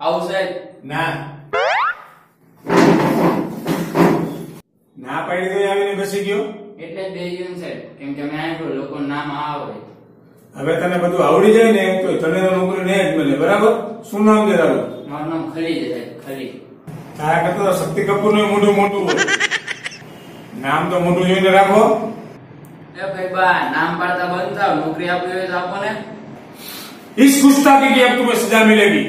આવું સાહેબ ના ના પાડી દઈ આવીને બેસી ગયો એટલે જ બે ગયું ને સાહેબ કેમ કે મેં આપ્યું લોકો નામ આવે હવે તને બધું આવડી જાય ને તો તને તો નોકરી નહીં જ મળે બરાબર શું નામ છે તારું મારું નામ ખલી છે સાહેબ ખલી તારા કરતા તો શક્તિ કપૂર નું મોઢું મોટું હોય નામ તો મોટું જોઈને રાખો એ ભાઈ બા નામ પાડતા બંધ થાવ નોકરી આપવી હોય તો આપો ને इस गुस्ताखी की अब तुम्हें सजा मिलेगी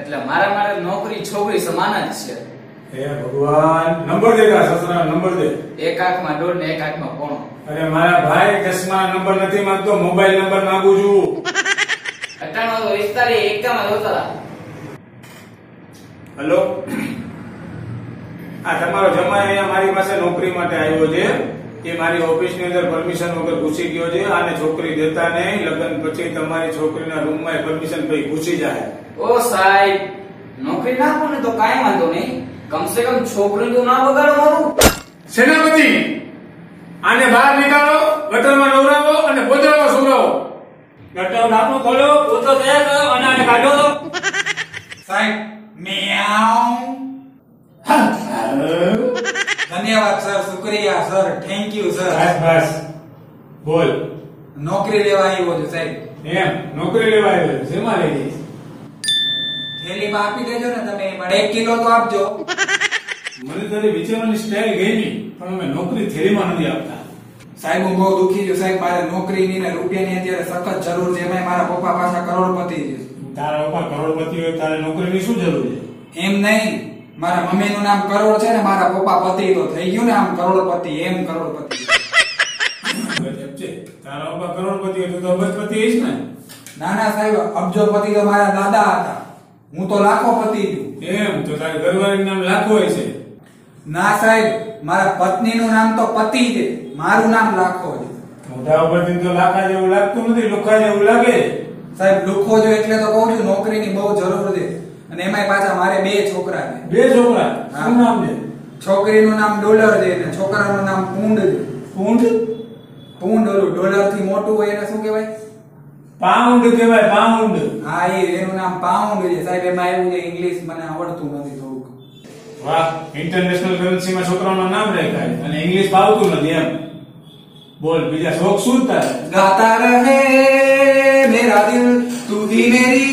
એટલે મારા માટે નોકરી છોકરી સમાન જ છે. હે ભગવાન નંબર દે કા સસરા નંબર દે. એક આંખમાં દોઢ ને એક આંખમાં પોણો. અરે મારા ભાઈ ચશ્મા નંબર નથી માંગતો મોબાઈલ નંબર માંગુ છું. અટાણો એક એકામાં જોતા હેલો? આ તમારો જમાઈ અહીંયા મારી પાસે નોકરી માટે આવ્યો છે. એ મારી ઓફિસની અંદર પરમિશન વગર ઘૂસી ગયો છે અને છોકરી દેતા નહીં. લગ્ન પછી તમારી છોકરીના રૂમમાં પરમિશન પછી ઘૂસી જાય. ઓ સાહેબ નોકરી ના કોને તો કાંઈ વાંધો નહીં. કમસે કમ છોકરી તો ના બગાડો મારું. સેનાપતિ આને બહાર નીકાળો ગટરમાં નવરાવો અને પોતરાવો સુવરાવો ગટર નાખો ખોલો. પોતો તૈયાર કરો અને આને કાઢો ધન્યવાદ સર શુક્રિયા સર થેન્ક યુ સર બસ બસ. બોલ. નોકરી લેવા આવ્યો છું સાહેબ. એમ નોકરી લેવા આવ્યો છે. શેમાં લઈ જઈશ થેલીમાં આપી દેજો ને તમે. પણ એક કિલો તો આપજો. મને તારી વિચારવાની સ્ટાઇલ ગમી પણ અમે નોકરી થેલીમાં નથી આપતા. સાહેબ હું બહુ દુખી છું સાહેબ. મારે નોકરીની ને રૂપિયાની અત્યારે સખત જરૂર છે. એમાં મારા પપ્પા પાછા કરોડપતિ છે. તારા પપ્પા કરોડપતિ હોય તારે નોકરીની શું જરૂર છે? એમ નહીં. મારા મમ્મીનું નામ કરોડ છે ને મારા પપ્પા પતિ તો થઈ ગયું ને આમ કરોડપતિ એમ કરોડપતિ. તારા પપ્પા કરોડપતિ તું તો અબજપતિ હોઈશ ને? ના ના સાહેબ અબજોપતિ તો મારા દાદા હતા. હું તો લાખોપતિ છું. એમ તો તારી ઘરવાળીનું નામ લાખો હોય છે. ના સાહેબ મારા પત્નીનું નામ તો પતિ છે. મારું નામ લાખો છે. મોઢા ઉપરથી તો લાખા જેવું લાગતું નથી લુખા જેવું લાગે. સાહેબ લુખો જો એટલે તો કહું છું નોકરીની બહુ જરૂર છે અને એમાંય પાછા મારે બે છોકરા છે. બે છોકરા? શું નામ છે? છોકરીનું નામ ડોલર છે અને છોકરાનું નામ પૂંડ છે. પૂંડ પૂંડ ઓલું ડોલરથી મોટું હોય એને શું કહેવાય? પાઉન્ડ કહેવાય પાઉન્ડ. હા એ એનું નામ પાઉન્ડ છે. સાહેબ એમાં એવું છે ઇંગ્લિશ મને આવડતું નથી થોડુંક. વાહ ઇન્ટરનેશનલ કરન્સીમાં છોકરાઓના નામ રાખ્યા અને ઇંગ્લિશ ફાવતું નથી એમ. બોલ બીજા શોખ શું તારે गाता रहे मेरा दिल तू ही मेरी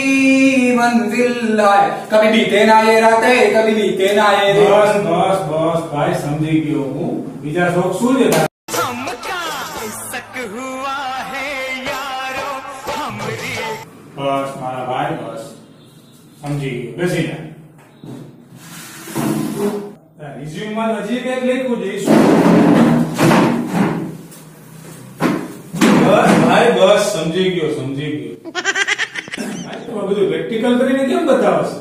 मंजिल आए कभी बीते ना ये रातें कभी बीते ना ये दिन બસ બસ બસ ભાઈ સમજી ગયો હું બીજા શોખ શું છે તારે? બસ મારા ભાઈ બસ સમજી ગયો બેસી જા રિઝ્યુમમાં તો હજી કંઈક લખ્યું છે બસ સમજી ગયો સમજી ગયો. બધું પ્રેક્ટિકલ કરીને કેમ બતાવો છો?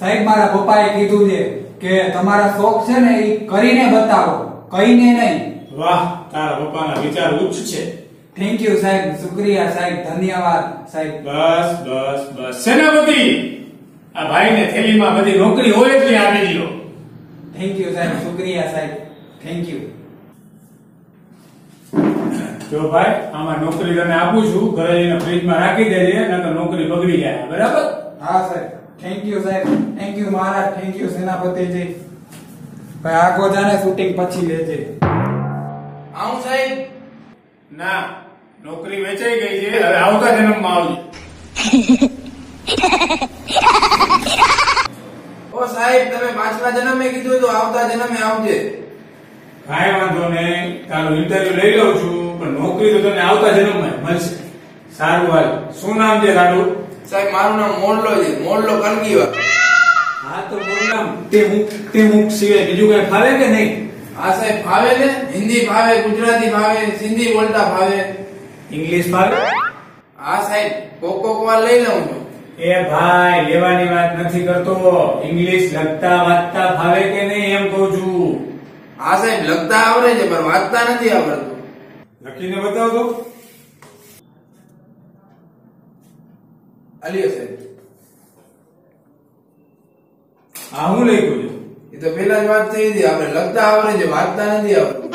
સાહેબ મારા પપ્પાએ કીધું છે કે તમારા શોખ છે ને એ કરીને બતાવો કહીને નહીં. વાહ તારા પપ્પાના વિચાર ઉચ્ચ છે. થેન્ક યુ સાહેબ. શુક્રિયા સાહેબ. ધન્યવાદ સાહેબ. બસ બસ બસ. સેનાપતિ આ ભાઈને થેલીમાં બધી નોકરી હોય એટલે આપી દો થેન્ક યુ સાહેબ. શુક્રિયા સાહેબ. થેન્ક યુ જો ભાઈ આમાં નોકરી તને આપું છું ઘરે જઈને ફ્રીજમાં રાખી દેજે નકર નોકરી બગડી જાય. બરાબર? હા સાહેબ. થેન્ક યુ સાહેબ. થેન્ક યુ મહારાજ. થેન્ક યુ સેનાપતિજી ભાઈ આગો જાને શૂટિંગ પછી લેજે. આવું સાહેબ? ના નોકરી વેચાઈ ગઈ છે. હવે આવતા જન્મમાં આવજે. ઓ સાહેબ તમે પાંચમા જન્મે કીધું તો આવતા જન્મે આવજે. કાંઈ વાંધો નહીં તારું ઇન્ટરવ્યુ લઈ લઉં છું પણ નોકરી તો તને આવતા જન્મમાં મળશે. સારું હાલ. શું નામ છે તારું સાહેબ મારું નામ મોરલો છે. મોરલો કનકીવા હા તો બોલ તે મુખ તે મુખ સિવાય બીજું કઈ ફાવે કે નહીં? હા સાહેબ ફાવે ને હિન્દી ફાવે ગુજરાતી ફાવે સિંધી બોલતા ફાવે. ઇંગ્લિશ ફાવે? હા સાહેબ કોક કોક વાર લઈ લઉં છું. એ ભાઈ લેવાની વાત નથી કરતો. ઇંગ્લિશ લખતા વાંચતા ફાવે કે નહીં એમ કહું છું. હા સાહેબ લખતા આવડે છે પણ વાંચતા નથી આવડતું લખીને બતાવો તો અલિયો સાહેબ હા હું લખ્યું છે એ તો પેલા જ વાત થઈ હતી આપણે લખતા આવડે છે વાંચતા નથી આવડતું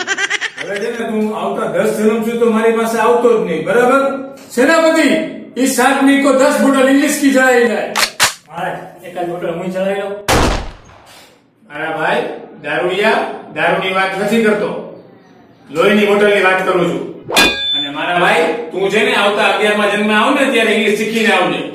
હવે છે ને તું આવતા દસ જન્મ છું તો મારી પાસે આવતો જ નહીં બરાબર સેનાપતિ એ સાત ની કો દસ બોટલ ઇંગ્લિશ કી ચડાવી જાય મારે એકાદ બોટલ હું ચડાવી લઉં મારા ભાઈ દારૂડિયા દારૂની વાત નથી કરતો. લોહીની બોટલની વાત કરું છું. અને મારા ભાઈ, તું છે ને આવતા અગિયારમાં જન્મ આવ ને ત્યારે ઇંગ્લિશ શીખીને આવજે.